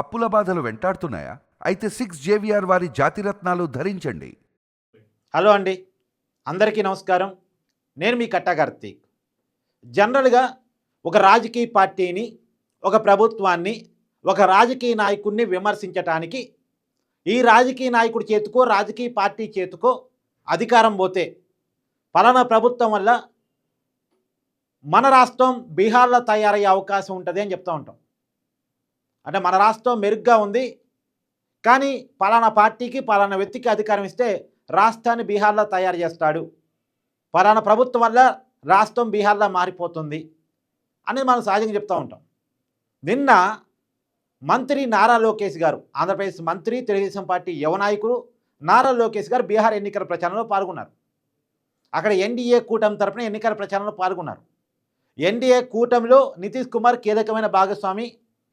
అప్పుల బాధలు వెంటాడుతున్నాయా? అయితే సిక్స్ జేవిఆర్ వారి జాతిరత్నాలు ధరించండి. హలో అండి. అందరికీ నమస్కారం. నేను మీ కట్టా కార్తీక్. జనరల్గా ఒక రాజకీయ పార్టీని ఒక ప్రభుత్వాన్ని ఒక రాజకీయ నాయకుడిని విమర్శించటానికి ఈ రాజకీయ నాయకుడి చేతికో రాజకీయ పార్టీ చేతికో అధికారం పోతే పలానా ప్రభుత్వం వల్ల మన రాష్ట్రం బీహార్లో తయారయ్యే అవకాశం ఉంటుంది అని చెప్తూ ఉంటాం. అంటే మన రాష్ట్రం మెరుగ్గా ఉంది. కానీ పలానా పార్టీకి పలానా వ్యక్తికి అధికారం ఇస్తే రాష్ట్రాన్ని బీహార్లో తయారు చేస్తాడు. పలానా ప్రభుత్వం వల్ల రాష్ట్రం బీహార్లో మారిపోతుంది అని మనం సహజంగా చెప్తూ ఉంటాం. నిన్న మంత్రి నారా లోకేష్ గారు ఆంధ్రప్రదేశ్ మంత్రి తెలుగుదేశం పార్టీ యువ నాయకుడు నారా లోకేష్ గారు బీహార్ ఎన్నికల ప్రచారంలో పాల్గొన్నారు. అక్కడ ఎన్డీఏ కూటమి తరపున ఎన్నికల ప్రచారంలో పాల్గొన్నారు. ఎన్డీఏ కూటమిలో నితీష్ కుమార్ కీలకమైన భాగస్వామి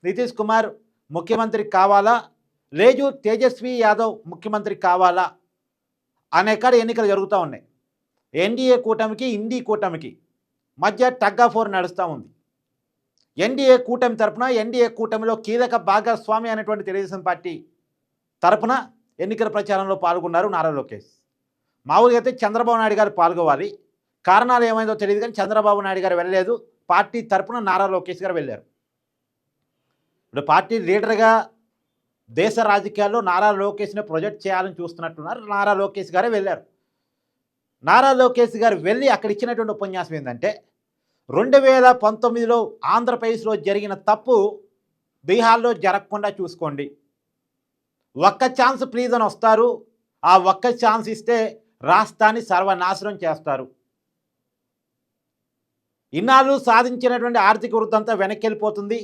నితీష్ కుమార్ ముఖ్యమంత్రి కావాలా? లేదు తేజస్వి యాదవ్ ముఖ్యమంత్రి కావాలా? అనే కాడ ఎన్నికలు జరుగుతూ ఉన్నాయి. ఎన్డీఏ కూటమికి ఇండీ కూటమికి మధ్య టగ్ ఆఫ్ ఫోర్ నడుస్తూ ఉంది. ఎన్డీఏ కూటమి తరపున ఎన్డీఏ కూటమిలో కీలక భాగస్వామి అనేటువంటి తెలుగుదేశం పార్టీ తరపున ఎన్నికల ప్రచారంలో పాల్గొన్నారు నారా లోకేష్. మామూలుగా అయితే చంద్రబాబు నాయుడు గారు పాల్గొవాలి. కారణాలు ఏమైందో తెలియదు కానీ చంద్రబాబు నాయుడు గారు వెళ్ళలేదు. పార్టీ తరపున నారా లోకేష్ గారు వెళ్ళారు. ఇప్పుడు పార్టీ లీడర్గా దేశ రాజకీయాల్లో నారా లోకేష్ని ప్రొజెక్ట్ చేయాలని చూస్తున్నట్టున్నారు. నారా లోకేష్ గారే వెళ్ళారు. నారా లోకేష్ గారు వెళ్ళి అక్కడ ఇచ్చినటువంటి ఉపన్యాసం ఏంటంటే రెండు వేల పంతొమ్మిదిలో ఆంధ్రప్రదేశ్లో జరిగిన తప్పు బీహార్లో జరగకుండా చూసుకోండి. ఒక్క ఛాన్స్ ప్లీజ్ అని వస్తారు. ఆ ఒక్క ఛాన్స్ ఇస్తే రాష్ట్రాన్ని సర్వనాశనం చేస్తారు. ఇన్నాళ్ళు సాధించినటువంటి ఆర్థిక వృద్ధి అంతా వెనక్కి వెళ్ళిపోతుంది.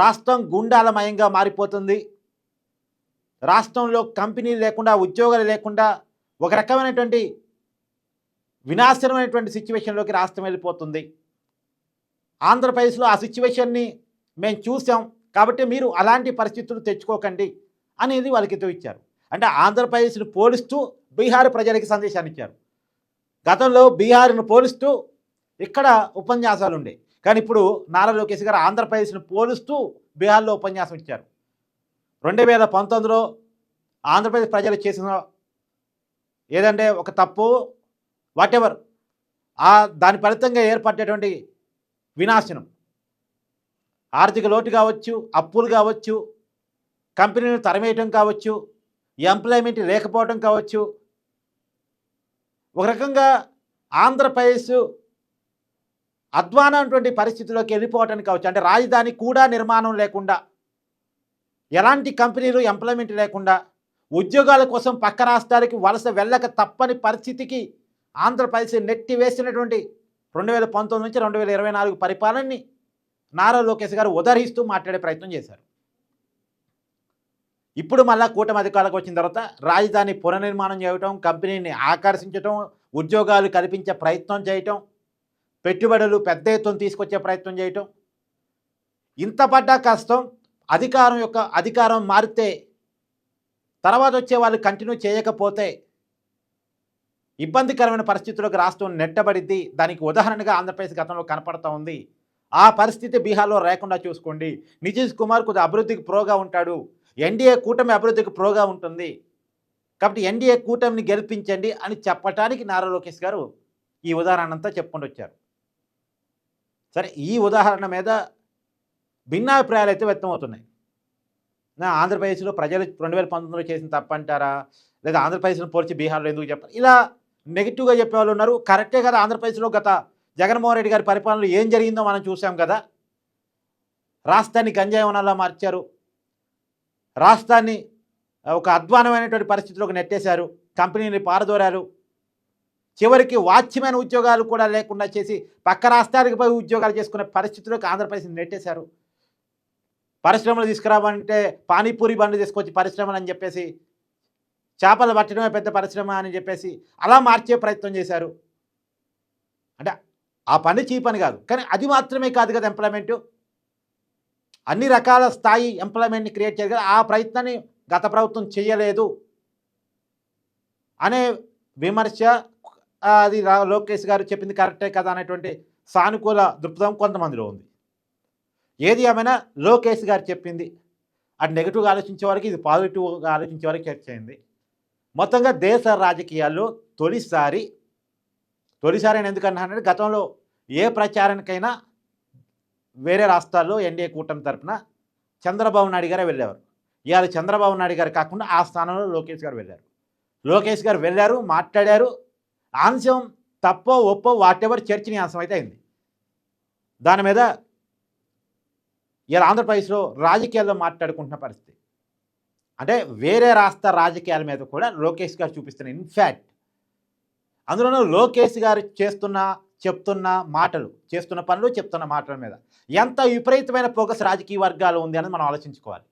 రాష్ట్రం గుండాలమయంగా మారిపోతుంది. రాష్ట్రంలో కంపెనీలు లేకుండా ఉద్యోగాలు లేకుండా ఒక రకమైనటువంటి వినాశనమైనటువంటి సిచ్యువేషన్లోకి రాష్ట్రం వెళ్ళిపోతుంది. ఆంధ్రప్రదేశ్లో ఆ సిచ్యువేషన్ని మేము చూసాం. కాబట్టి మీరు అలాంటి పరిస్థితులు తెచ్చుకోకండి అనేది వాళ్ళకి ఇచ్చారు. అంటే ఆంధ్రప్రదేశ్ను పోలిస్తూ బీహార్ ప్రజలకి సందేశాన్ని ఇచ్చారు. గతంలో బీహార్ను పోలిస్తూ ఇక్కడ ఉపన్యాసాలు ఉండే కానీ ఇప్పుడు నారా లోకేష్ గారు ఆంధ్రప్రదేశ్ను పోలుస్తూ బీహార్లో ఉపన్యాసం ఇచ్చారు. రెండు వేల పంతొమ్మిదిలో ఆంధ్రప్రదేశ్ ప్రజలు చేసిన ఏదంటే ఒక తప్పు వాటెవర్ ఆ దాని ఫలితంగా ఏర్పడేటువంటి వినాశనం. ఆర్థిక లోటు కావచ్చు అప్పులు కావచ్చు కంపెనీలు తరమేయటం కావచ్చు ఎంప్లాయ్మెంట్ లేకపోవడం కావచ్చు. ఒక రకంగా ఆంధ్రప్రదేశ్ అధ్వానమైనటువంటి పరిస్థితిలోకి వెళ్ళిపోవటానికి కావచ్చు. అంటే రాజధాని కూడా నిర్మాణం లేకుండా ఎలాంటి కంపెనీలు ఎంప్లాయ్మెంట్ లేకుండా ఉద్యోగాల కోసం పక్క రాష్ట్రాలకి వలస వెళ్ళక తప్పని పరిస్థితికి ఆంధ్రప్రదేశ్ నెట్టి వేసినటువంటి రెండు వేల పంతొమ్మిది నుంచి రెండు వేల ఇరవై నాలుగు పరిపాలనని నారా లోకేష్ గారు ఉదహరిస్తూ మాట్లాడే ప్రయత్నం చేశారు. ఇప్పుడు మళ్ళా కూటమి అధికారులకు వచ్చిన తర్వాత రాజధాని పునర్నిర్మాణం చేయటం కంపెనీని ఆకర్షించటం ఉద్యోగాలు కల్పించే ప్రయత్నం చేయటం పెట్టుబడులు పెద్ద ఎత్తున తీసుకొచ్చే ప్రయత్నం చేయటం. ఇంత పడ్డా కష్టం అధికారం యొక్క అధికారం మారితే తర్వాత వచ్చే వాళ్ళు కంటిన్యూ చేయకపోతే ఇబ్బందికరమైన పరిస్థితుల్లోకి రాష్ట్రం నెట్టబడిద్ది. దానికి ఉదాహరణగా ఆంధ్రప్రదేశ్ గతంలో కనపడతా ఉంది. ఆ పరిస్థితి బీహార్లో లేకుండా చూసుకోండి. నితీష్ కుమార్ కొద్దిగా అభివృద్ధికి ప్రోగా ఉంటాడు. ఎన్డీఏ కూటమి అభివృద్ధికి ప్రోగా ఉంటుంది. కాబట్టి ఎన్డీఏ కూటమిని గెలిపించండి అని చెప్పటానికి నారా లోకేష్ గారు ఈ ఉదాహరణ అంతా చెప్పుకుంటూ వచ్చారు. సరే ఈ ఉదాహరణ మీద భిన్నాభిప్రాయాలు అయితే వ్యక్తమవుతున్నాయి. నా ఆంధ్రప్రదేశ్లో ప్రజలు రెండు వేల పంతొమ్మిదిలో చేసిన తప్పంటారా? లేదా ఆంధ్రప్రదేశ్ను పోల్చి బీహార్లో ఎందుకు చెప్పారు? ఇలా నెగిటివ్గా చెప్పే వాళ్ళు ఉన్నారు కరెక్టే కదా ఆంధ్రప్రదేశ్లో గత జగన్మోహన్ రెడ్డి గారి పరిపాలనలో ఏం జరిగిందో మనం చూసాం కదా? రాష్ట్రాన్ని గంజాయవనాలా మార్చారు. రాష్ట్రాన్ని ఒక అధ్వానమైనటువంటి పరిస్థితిలోకి నెట్టేశారు. కంపెనీని పారదోరారు. చివరికి వాచ్యమైన ఉద్యోగాలు కూడా లేకుండా చేసి పక్క రాష్ట్రానికి పోయి ఉద్యోగాలు చేసుకునే పరిస్థితుల్లోకి ఆంధ్రప్రదేశ్ నెట్టేశారు. పరిశ్రమలు తీసుకురావంటే పానీపూరి బండ్లు తీసుకొచ్చి పరిశ్రమలు అని చెప్పేసి చేపలు పట్టడమే పెద్ద పరిశ్రమ అని చెప్పేసి అలా మార్చే ప్రయత్నం చేశారు. అంటే ఆ పని చీ పని కాదు. కానీ అది మాత్రమే కాదు కదా ఎంప్లాయ్మెంటు. అన్ని రకాల స్థాయి ఎంప్లాయ్మెంట్ని క్రియేట్ చేయాలి కదా. ఆ ప్రయత్నాన్ని గత ప్రభుత్వం చేయలేదు. అనే విమర్శ అది రా- లోకేష్ గారు చెప్పింది కరెక్టే కదా అనేటువంటి సానుకూల దృక్పథం కొంతమందిలో ఉంది. ఏది ఏమైనా లోకేష్ గారు చెప్పింది అటు నెగిటివ్గా ఆలోచించే వారికి ఇది పాజిటివ్గా ఆలోచించే వారికి చర్చ అయింది. మొత్తంగా దేశ రాజకీయాల్లో తొలిసారి తొలిసారి అని ఎందుకన్నానంటే గతంలో ఏ ప్రచారానికైనా వేరే రాష్ట్రాల్లో ఎన్డీఏ కూటమి తరఫున చంద్రబాబు నాయుడు గారే వెళ్ళేవారు. ఇవాళ చంద్రబాబు నాయుడు గారు కాకుండా ఆ స్థానంలో లోకేష్ గారు వెళ్ళారు. లోకేష్ గారు వెళ్ళారు మాట్లాడారు అంశం తప్పో ఒప్పో వాట్ ఎవర్ చర్చనీయాంశం అయితే అయింది. దాని మీద ఇలా ఆంధ్రప్రదేశ్లో రాజకీయాల్లో మాట్లాడుకుంటున్న పరిస్థితి. అంటే వేరే రాష్ట్ర రాజకీయాల మీద కూడా లోకేష్ గారు చూపిస్తున్న ఇన్ఫ్యాక్ట్ అందులోనూ లోకేష్ గారు చేస్తున్న చెప్తున్న మాటలు చేస్తున్న పనులు చెప్తున్న మాటల మీద ఎంత విపరీతమైన ఫోకస్ రాజకీయ వర్గాలు ఉంది అని మనం ఆలోచించుకోవాలి.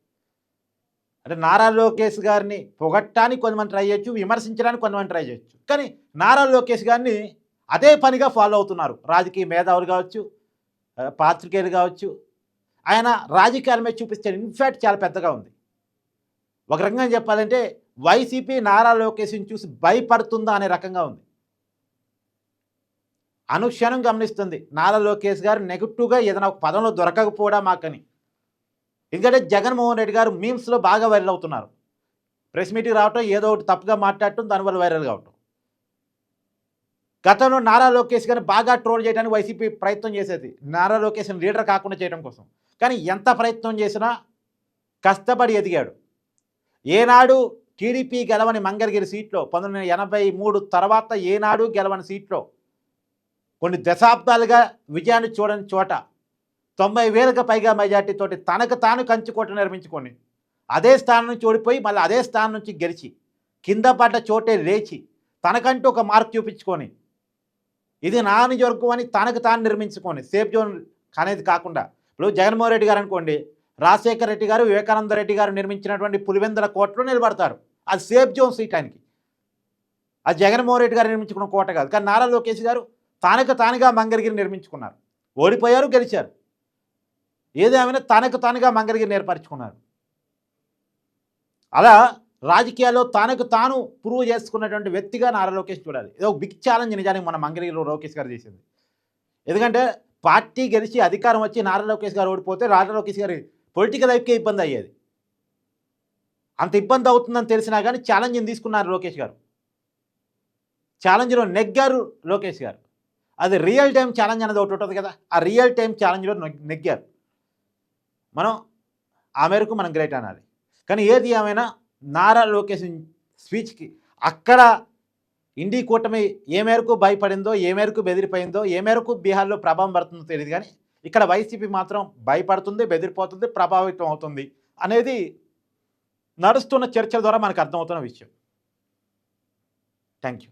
అంటే నారా లోకేష్ గారిని పొగట్టడానికి కొంతమంది ట్రై చేయొచ్చు విమర్శించడానికి కొంతమంది ట్రై చేయొచ్చు. కానీ నారా లోకేష్ గారిని అదే పనిగా ఫాలో అవుతున్నారు. రాజకీయ మేధావులు కావచ్చు పాత్రికేయులు కావచ్చు. ఆయన రాజకీయాల మీద చూపిస్తే ఇన్ఫాక్ట్ చాలా పెద్దగా ఉంది. ఒక రకంగా చెప్పాలంటే వైసీపీ నారా లోకేష్ని చూసి భయపడుతుందా అనే రకంగా ఉంది. అనుక్షణం గమనిస్తుంది నారా లోకేష్ గారు నెగిటివ్గా ఏదైనా ఒక పదంలో దొరకకపోవడా మాకని ఎందుకంటే జగన్మోహన్ రెడ్డి గారు మీమ్స్లో బాగా వైరల్ అవుతున్నారు. ప్రెస్ మీటింగ్ రావటం ఏదో ఒకటి తప్పుగా మాట్లాడటం దానివల్ల వైరల్ కావటం. గతంలో నారా లోకేష్ గారిని బాగా ట్రోల్ చేయడానికి వైసీపీ ప్రయత్నం చేసేది. నారా లోకేష్ని లీడర్ కాకుండా చేయడం కోసం. కానీ ఎంత ప్రయత్నం చేసినా కష్టపడి ఎదిగాడు. ఏనాడు టీడీపీ గెలవని మంగళగిరి సీట్లో పంతొమ్మిది ఎనభై మూడు తర్వాత ఏనాడు గెలవని సీట్లో కొన్ని దశాబ్దాలుగా విజయాన్ని చూడని చోట తొంభై వేలకు పైగా మెజార్టీతోటి తనకు తాను కంచుకోట నిర్మించుకొని అదే స్థానం నుంచి ఓడిపోయి మళ్ళీ అదే స్థానం నుంచి గెలిచి కింద పడ్డ చోటే లేచి తనకంటూ ఒక మార్క్ చూపించుకొని ఇది నా నిజవర్గం అని తనకు తాను నిర్మించుకొని సేఫ్ జోన్ అనేది కాకుండా ఇప్పుడు జగన్మోహన్ రెడ్డి గారు అనుకోండి రాజశేఖర రెడ్డి గారు వివేకానంద రెడ్డి గారు నిర్మించినటువంటి పులివెందుల కోటలో నిలబడతారు. అది సేఫ్ జోన్ సీట్ ఆయనకి. అది జగన్మోహన్ రెడ్డి గారు నిర్మించుకున్న కోట కాదు. కానీ నారా లోకేష్ గారు తానకు తానుగా మంగళగిరి నిర్మించుకున్నారు. ఓడిపోయారు గెలిచారు. ఏదేమైనా తనకు తానుగా మంగళగిరి ఏర్పరచుకున్నాడు. అలా రాజకీయాల్లో తనకు తాను ప్రూవ్ చేసుకున్నటువంటి వ్యక్తిగా నారా లోకేష్ చూడాలి. ఏదో బిగ్ ఛాలెంజ్ నిజానికి మన మంగళగిరిలో లోకేష్ గారు చేసింది. ఎందుకంటే పార్టీ గెలిచి అధికారం వచ్చి నారా లోకేష్ గారు ఓడిపోతే నారా లోకేష్ గారి పొలిటికల్ లైఫ్కే ఇబ్బంది అయ్యేది. అంత ఇబ్బంది అవుతుందని తెలిసినా కానీ ఛాలెంజ్ని తీసుకున్నారు లోకేష్ గారు. ఛాలెంజ్లో నెగ్గారు లోకేష్ గారు. అది రియల్ టైం ఛాలెంజ్ అనేది ఒకటి ఉంటుంది కదా ఆ రియల్ టైం ఛాలెంజ్లో నెగ్గారు. మనం ఆ మేరకు మనం గ్రేట్ అనాలి. కానీ ఏది ఏమైనా నారా లోకేష్ స్పీచ్కి అక్కడ ఇండి కూటమి ఏ మేరకు భయపడిందో ఏ మేరకు బెదిరిపోయిందో ఏ మేరకు బీహార్లో ప్రభావం పడుతుందో తెలియదు కానీ ఇక్కడ వైసీపీ మాత్రం భయపడుతుంది బెదిరిపోతుంది ప్రభావితం అవుతుంది అనేది నడుస్తున్న చర్చల ద్వారా మనకు అర్థమవుతున్న విషయం. Thank you